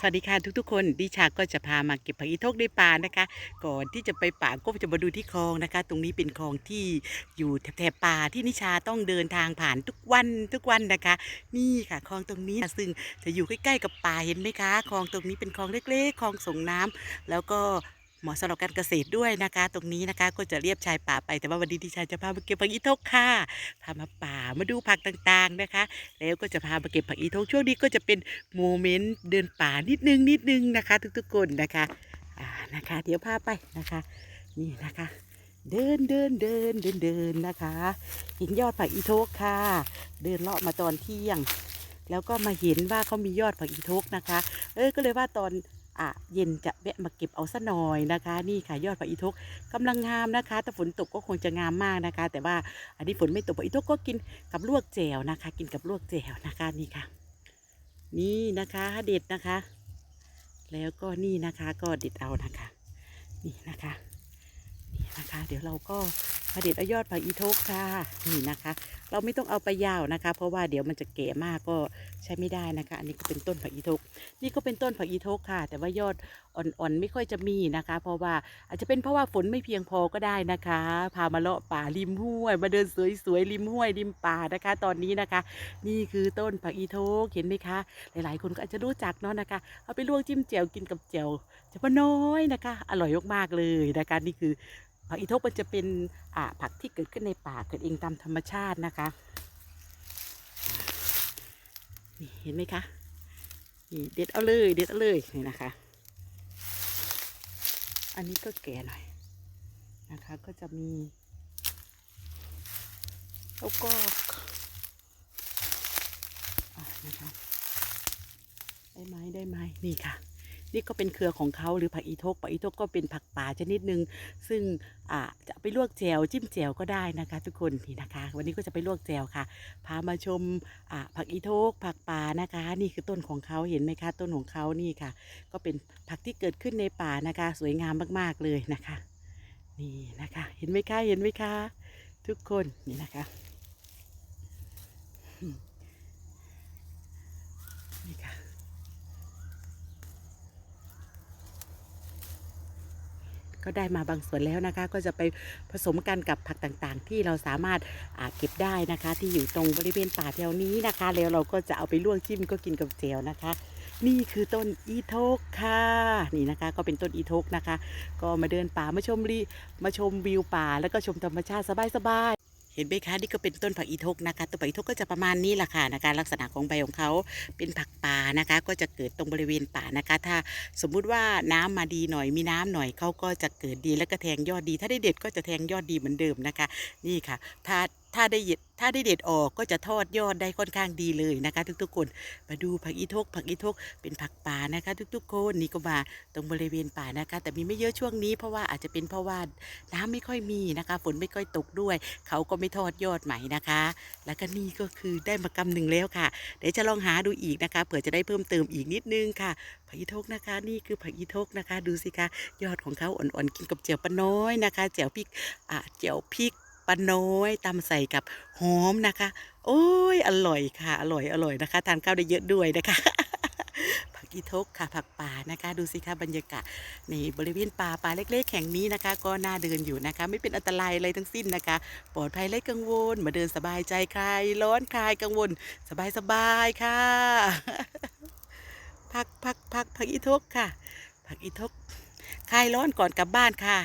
สวัสดีค่ะทุกๆคนดิชาก็จะพามาเก็บผักอีทกในป่านะคะ ก่อนที่จะไปป่าก็จะมาดูที่คลองนะคะ ตรงนี้เป็นคลองที่อยู่แถบๆป่าที่นิชาต้องเดินทางผ่านทุกวันทุกวันนะคะ นี่ค่ะคลองตรงนี้ซึ่งจะอยู่ใกล้ๆกับป่าเห็นไหมคะคลองตรงนี้เป็นคลองเล็กๆคลองส่งน้ำแล้วก็ เหมาะสำหรับการเกษตรด้วยนะคะ ตรงนี้นะคะก็จะเรียบชายป่าไปแต่ว่าวันนี้ดิชาจะพามาเก็บผักอีทกค่ะพามาป่ามาดูผักต่างๆนะคะ แล้วก็จะพามาเก็บผักอีทกช่วงนี้ก็จะเป็นโมเมนต์เดินป่านิดนึงนิดนึงนะคะ ทุกๆคนนะคะอ่านะคะ เดี๋ยวพาไปนะคะ นี่นะคะ เดินเดินเดินเดินเดินนะคะเห็นยอดผักอีโทกค่ะ เดินเลาะมาตอนเที่ยงแล้วก็มาเห็นว่าเขามียอดผักอีโทกนะคะ เออ ก็เลยว่าตอน อะเย็นจะแวะมาเก็บเอาซะหน่อยนะคะ นี่ค่ะยอดผักอีทกกำลังงามนะคะแต่ฝนตกก็คงจะงามมากนะคะ แต่ว่าอันนี้ฝนไม่ตกผักอีทกก็กินกับลวกแจวนะคะ กินกับลวกแจวนะคะนี่ค่ะ นี่นะคะเด็ดนะคะ แล้วก็นี่นะคะก็เด็ดเอานะคะ นี่นะคะนี่นะคะ เดี๋ยวเราก็ มาเด็ดเอายอดผักอีโทกค่ะนี่นะคะ เราไม่ต้องเอาไปยาวนะคะ เพราะว่าเดี๋ยวมันจะแก่มากก็ใช้ไม่ได้นะคะ อันนี้ก็เป็นต้นผักอีโทกนี่ก็เป็นต้นผักอีโทกค่ะ แต่ว่ายอดอ่อนๆไม่ค่อยจะมีนะคะ เพราะว่าอาจจะเป็นเพราะว่าฝนไม่เพียงพอก็ได้นะคะ พามาเลาะป่าริมห้วย มาเดินสวยๆริมห้วยริมป่านะคะ ตอนนี้นะคะ นี่คือต้นผักอีโทกเห็นไหมคะ หลายๆ คนก็อาจจะรู้จักเนาะนะคะ เอาไปลวกจิ้มแจ่วกินกับแจ่วจะปาน้อยนะคะ อร่อยมากๆเลยนะคะนี่คือ ผักอีทกมันจะเป็นอ่าผักที่เกิดขึ้นในป่าเกิดเองตามธรรมชาตินะคะนี่เห็นไหมคะนี่เด็ดเอาเลย เด็ดเอาเลยนี่นะคะ อันนี้ก็แก่หน่อยนะคะ ก็จะมีแล้วก็อะนะคะได้ไหมได้ไหมนี่ค่ะ นี่ก็เป็นเครือของเขาหรือผักอีทกผักอีทกก็เป็นผักป่าชนิดหนึ่งซึ่งจะไปลวกแจวจิ้มแจวก็ได้นะคะ ทุกคนนี่นะคะ วันนี้ก็จะไปลวกแจวค่ะ พามาชมผักอีทกผักป่านะคะ นี่คือต้นของเขาเห็นไหมคะ ต้นของเขานี่ค่ะ ก็เป็นผักที่เกิดขึ้นในป่านะคะ สวยงามมากๆเลยนะคะ นี่นะคะ เห็นไหมคะเห็นไหมคะ ทุกคนนี่นะคะนี่ค่ะ ก็ได้มาบางส่วนแล้วนะคะ ก็จะไปผสมกันกับผักต่างๆ ที่เราสามารถอาเก็บได้นะคะ ที่อยู่ตรงบริเวณป่าแถวนี้นะคะ แล้วเราก็จะเอาไปลวกจิ้มก็กินกับแจ่วนะคะ นี่คือต้นอีโทกค่ะนี่นะคะ ก็เป็นต้นอีโทกนะคะ ก็มาเดินป่ามาชมรีมาชมวิวป่า แล้วก็ชมธรรมชาติสบายๆ เห็นไหมคะนี่ก็เป็นต้นผักอีทกนะคะต้นผักอีทกก็จะประมาณนี้แหละค่ะนะคะลักษณะของใบของเขาเป็นผักป่านะคะ ก็จะเกิดตรงบริเวณป่านะคะ ถ้าสมมุติว่าน้ำมาดีหน่อยมีน้ำหน่อยเขาก็จะเกิดดีแล้วก็แทงยอดดี ถ้าได้เด็ดก็จะแทงยอดดีเหมือนเดิมนะคะ นี่ค่ะ ถ้า ถ้าได้เด็ดถ้าได้เด็ดออกก็จะทอดยอดได้ค่อนข้างดีเลยนะคะ ทุกๆคน มาดูผักอีทก ผักอีทกเป็นผักป่านะคะ ทุกๆคนนี่ก็มาตรงบริเวณป่านะคะ แต่มีไม่เยอะช่วงนี้เพราะว่าอาจจะเป็นเพราะว่าน้ำไม่ค่อยมีนะคะฝนไม่ค่อยตกด้วย เขาก็ไม่ทอดยอดใหม่นะคะ แล้วก็นี่ก็คือได้มากำหนึ่งแล้วค่ะ เดี๋ยวจะลองหาดูอีกนะคะเผื่อจะได้เพิ่มเติมอีกนิดนึงค่ะ ผักอีทกนะคะ นี่คือผักอีทกนะคะ ดูสิคะยอดของเขาอ่อนๆกินกับแจ่วปลาน้อยนะคะแจ่วพริกอ่าแจ่วพริก ปลาน้อยตำใส่กับหอมนะคะ โอ้ยอร่อยค่ะ อร่อยอร่อยนะคะทานข้าวได้เยอะด้วยนะคะผักอีทกค่ะผักป่านะคะ ดูสิคะบรรยากาศในบริเวณป่าป่าเล็ก ๆ แห่งนี้นะคะ ก็น่าเดินอยู่นะคะ ไม่เป็นอันตรายอะไรทั้งสิ้นนะคะ ปลอดภัยไร้กังวล มาเดินสบายใจคลายร้อนคลายกังวล สบายๆค่ะพักพักพักผักอีทกค่ะ ผักอีทกคลายร้อนก่อนกลับบ้านค่ะ